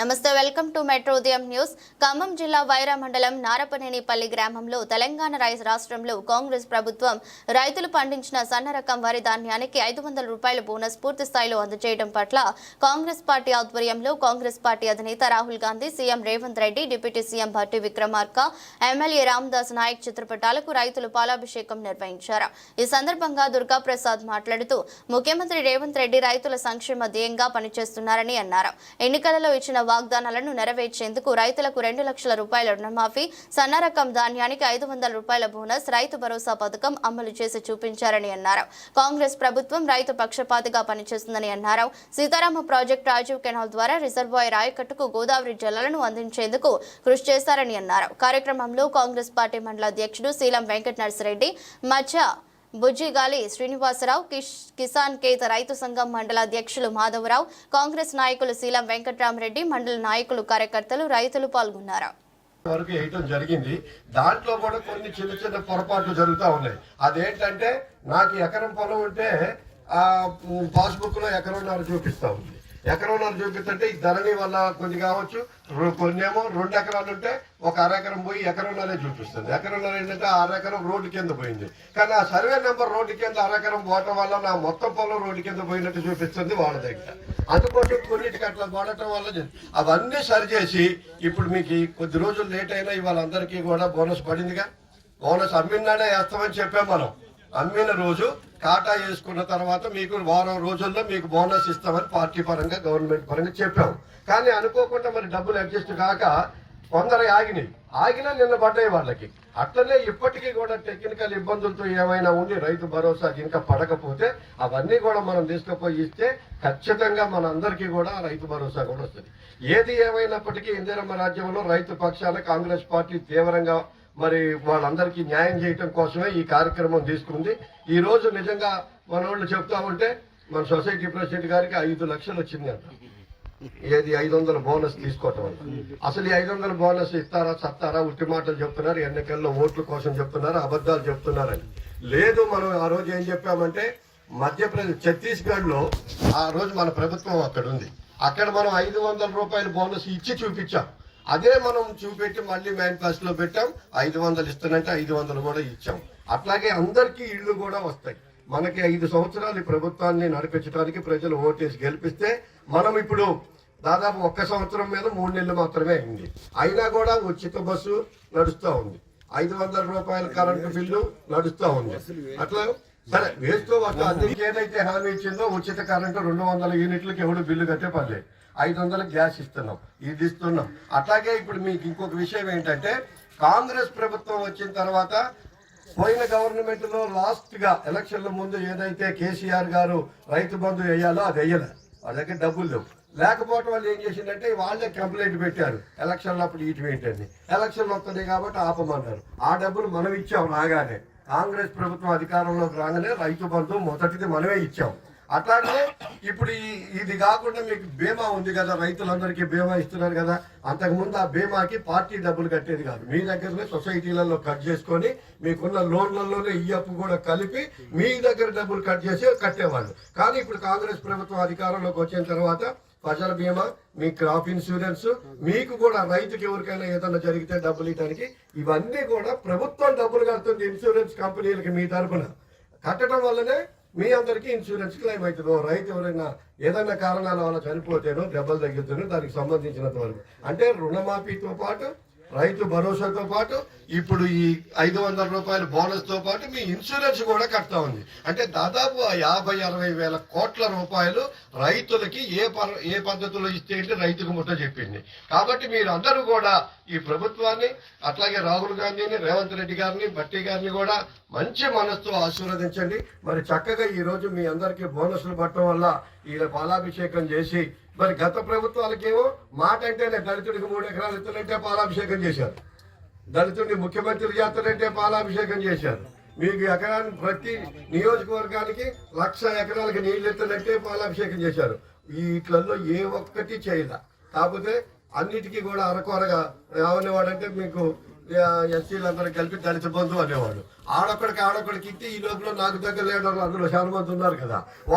నమస్తే welcome to metro ఉదయం news. Khammam జిల్లా వైరా మండలం నారపనేనిపల్లి గ్రామంలో తెలంగాణ రైస్ రాష్ట్రంలో కాంగ్రెస్ ప్రభుత్వం రైతులు పండించిన సన్న రకం వరి ధాన్యానికి ఐదు వందల రూపాయల బోనస్ పూర్తి స్థాయిలో అందజేయడం పట్ల కాంగ్రెస్ పార్టీ ఆధ్వర్యంలో కాంగ్రెస్ పార్టీ అధినేత Rahul Gandhi CM Revanth Reddy deputy CM Bhatti Vikramarka MLA Ramdas Naik చిత్రపటాలకు రైతులు పాలాభిషేకం నిర్వహించారు. ఈ సందర్భంగా దుర్గా ప్రసాద్ మాట్లాడుతూ ముఖ్యమంత్రి రేవంత్ రెడ్డి రైతుల సంక్షేమ ధ్యేయంగా పనిచేస్తున్నారని అన్నారు. ఎన్నికలలో ఇచ్చిన వాగ్దానాలను నెరవేర్చేందుకు రైతులకు రెండు లక్షల రూపాయల రుణమాఫీ సన్న రకం ధాన్యానికి ఐదు వందల రూపాయల బోనస్ రైతు భరోసా పథకం అమలు చేసి చూపించారని అన్నారు. కాంగ్రెస్ ప్రభుత్వం రైతు పక్షపాతిగా పనిచేస్తుందని అన్నారు. సీతారామ ప్రాజెక్టు రాజీవ్ కెనాల్ ద్వారా రిజర్వాయర్ ఆయకట్టుకు గోదావరి జలాలను అందించేందుకు కృషి చేశారని అన్నారు. కార్యక్రమంలో కాంగ్రెస్ పార్టీ మండల అధ్యక్షుడు శీలం వెంకట నర్సిరెడ్డి మధ్య బుజ్జిగాలి శ్రీనివాసరావు కిసాన్ కేత రైతు సంఘం మండల అధ్యక్షులు మాధవరావు కాంగ్రెస్ నాయకులు శీలం వెంకట్రామరెడ్డి మండల నాయకులు కార్యకర్తలు రైతులు పాల్గొన్నారు. వరకు వేయటం జరిగింది. దాంట్లో కూడా కొన్ని చిన్న చిన్న పొరపాట్లు జరుగుతూ ఉన్నాయి. అదేంటంటే నాకు ఎకరం పొలం ఉంటే ఆ పాస్బుక్లో ఎకరంన్నర చూపిస్తూ ఉంది. ఎకరంలో చూపిస్తుంటే ఈ ధరణి వల్ల కొన్ని కావచ్చు. రొ- కొన్నేమో రెండు ఎకరాలు ఉంటే ఒక అరెకరం పోయి ఎకరంలోనే చూపిస్తుంది. ఎకరంలో ఏంటంటే అరెకరం రోడ్డు కింద పోయింది. కానీ ఆ సర్వే నెంబర్ రోడ్డు కింద అరెకరం పోవటం వల్ల నా మొత్తం పొలం రోడ్డు కింద పోయినట్టు చూపిస్తుంది వాళ్ళ దగ్గర. అందుకోసం కొన్నిటికి అట్లా పడటం వల్ల అవన్నీ సరిచేసి ఇప్పుడు మీకు కొద్ది రోజులు లేట్ అయినా ఇవాళ అందరికీ కూడా బోనస్ పడిందిగా. బోనస్ అమ్మినాడే వేస్తామని చెప్పాం మనం. అమ్మిన రోజు కాటా వేసుకున్న తర్వాత మీకు వారం రోజుల్లో మీకు బోనస్ ఇస్తామని పార్టీ పరంగా గవర్నమెంట్ పరంగా చెప్పాం. కానీ అనుకోకుండా మరి డబ్బులు అడ్జస్ట్ కాక కొందరు ఆగినాయి. ఆగినా నిన్న పడ్డాయి వాళ్ళకి. అట్లనే ఇప్పటికీ కూడా టెక్నికల్ ఇబ్బందులతో ఏమైనా ఉండి రైతు భరోసా ఇంకా పడకపోతే అవన్నీ కూడా మనం తీసుకుపోయి ఇస్తే ఖచ్చితంగా మన అందరికీ కూడా రైతు భరోసా కూడా వస్తుంది. ఏది ఏమైనప్పటికీ ఇందిరమ్మ రాజ్యంలో రైతు పక్షాన కాంగ్రెస్ పార్టీ తీవ్రంగా మరి వాళ్ళందరికీ న్యాయం చేయటం కోసమే ఈ కార్యక్రమం తీసుకుంది. ఈ రోజు నిజంగా మన వాళ్ళు చెప్తా ఉంటే మన సొసైటీ ప్రెసిడెంట్ గారికి ఐదు లక్షలు వచ్చింది అంట. ఏది ఐదు వందల బోనస్ తీసుకోవటం వల్ల అసలు ఈ ఐదు వందల బోనస్ ఇస్తారా సత్తారా? ఉట్టి మాటలు చెప్తున్నారు ఎన్నికల్లో ఓట్ల కోసం చెప్తున్నారు అబద్ధాలు చెప్తున్నారని. లేదు మనం ఆ రోజు ఏం చెప్పామంటే మధ్యప్రదేశ్ ఛత్తీస్గఢ్లో ఆ రోజు మన ప్రభుత్వం అక్కడ ఉంది. అక్కడ మనం ఐదు వందల రూపాయల బోనస్ ఇచ్చి చూపించాం. అదే మనం చూపెట్టి మళ్ళీ మేనిఫెస్టోలో పెట్టాం. ఐదు వందలు ఇస్తానంటే ఐదు వందలు కూడా ఇచ్చాం. అట్లాగే అందరికీ ఇళ్ళు కూడా వస్తాయి. మనకి ఐదు సంవత్సరాలు ఈ ప్రభుత్వాన్ని నడిపించడానికి ప్రజలు ఓటేసి గెలిపిస్తే మనం ఇప్పుడు దాదాపు ఒక్క సంవత్సరం మీద మూడు నెలలు మాత్రమే అయింది. అయినా కూడా ఉచిత బస్సు నడుస్తూ ఉంది. ఐదు వందల రూపాయల కరెంటు బిల్లు నడుస్తూ ఉంది. అట్లా సరే వేస్తూ ఒక అద్దెకి ఏదైతే హామీ ఇచ్చిందో ఉచిత కరెంటు రెండు వందల యూనిట్లకి ఎవడు బిల్లు కట్టే పర్లేదు. ఐదు వందలకు గ్యాస్ ఇస్తున్నాం ఇది ఇస్తున్నాం. అట్లాగే ఇప్పుడు మీకు ఇంకొక విషయం ఏంటంటే కాంగ్రెస్ ప్రభుత్వం వచ్చిన తర్వాత పోయిన గవర్నమెంట్లో లాస్ట్గా ఎలక్షన్ల ముందు ఏదైతే కేసీఆర్ గారు రైతు బంధు వేయాలో అది వేయలే. వాళ్ళ దగ్గర డబ్బులు లేవు. లేకపోవడం వాళ్ళు ఏం చేసిందంటే వాళ్ళే కంప్లైంట్ పెట్టారు. ఎలక్షన్లు అప్పుడు ఇటు ఏంటండి? ఎలక్షన్లు వస్తున్నాయి కాబట్టి ఆపమన్నారు. ఆ డబ్బులు మనం ఇచ్చాం రాగానే. కాంగ్రెస్ ప్రభుత్వం అధికారంలోకి రాగానే రైతు బంధు మొదటిది మనమే ఇచ్చాం. అట్లాగే ఇప్పుడు ఇది కాకుండా మీకు బీమా ఉంది కదా రైతులందరికీ బీమా ఇస్తున్నారు కదా అంతకుముందు ఆ బీమాకి పార్టీ డబ్బులు కట్టేది కాదు. మీ దగ్గరనే సొసైటీలలో కట్ చేసుకొని మీకున్న లోన్లలోనే ఈ అప్పు కూడా కలిపి మీ దగ్గర డబ్బులు కట్ చేసి కట్టేవాళ్ళు. కానీ ఇప్పుడు కాంగ్రెస్ ప్రభుత్వం అధికారంలోకి వచ్చిన తర్వాత ఫసల్ బీమా మీ క్రాప్ ఇన్సూరెన్స్ మీకు కూడా రైతుకి ఎవరికైనా ఏదైనా జరిగితే డబ్బులు ఇవ్వడానికి ఇవన్నీ కూడా ప్రభుత్వం డబ్బులు కడుతుంది ఇన్సూరెన్స్ కంపెనీలకి మీ తరఫున కట్టడం వల్లనే మీ అందరికీ ఇన్సూరెన్స్ క్లెయిమ్ అవుతుంది. రైతు ఎవరైనా ఏదైనా కారణాల వల్ల చనిపోతేనో దెబ్బలు తగ్గుతానో దానికి సంబంధించినంత వరకు. అంటే రుణమాఫీతో పాటు రైతు భరోసాతో పాటు ఇప్పుడు ఈ ఐదు వందల రూపాయల బోనస్తో పాటు మీ ఇన్సూరెన్స్ కూడా కడతా ఉంది. అంటే దాదాపు ఆ యాభై అరవై వేల కోట్ల రూపాయలు రైతులకి ఏ ఏ పద్ధతిలో ఇస్తే రైతుకు ముట్ట చెప్పింది. కాబట్టి మీరు అందరూ కూడా ఈ ప్రభుత్వాన్ని అట్లాగే రాహుల్ గాంధీని రేవంత్ రెడ్డి గారిని భట్టి గారిని కూడా మంచి మనసుతో ఆశీర్వదించండి. మరి చక్కగా ఈ రోజు మీ అందరికీ బోనస్లు పట్టడం వల్ల ఈయన పాలాభిషేకం చేసి మరి గత ప్రభుత్వాలకేమో మాట అంటేనే దళితుడికి మూడు ఎకరాలు ఇస్తానంటే పాలాభిషేకం చేశారు. దళితుడిని ముఖ్యమంత్రి చేస్తారంటే పాలాభిషేకం చేశారు. మీకు ఎకరానికి ప్రతి నియోజకవర్గానికి లక్ష ఎకరాలకి నీళ్ళు ఎత్తానంటే పాలాభిషేకం చేశారు. వీటిలలో ఏ ఒక్కటి చేయలే. కాకపోతే అన్నిటికీ కూడా అరకొరగా ఏమనేవాడంటే మీకు ఎస్సీలు అందరూ కలిపి దళిత బంధువు అనేవాడు. ఆడొక్కడికి ఆడొక్కడికి ఇస్తే ఈ లోపల నాకు దగ్గర లేని వాళ్ళు అందులో చాలా మంది ఉన్నారు కదా.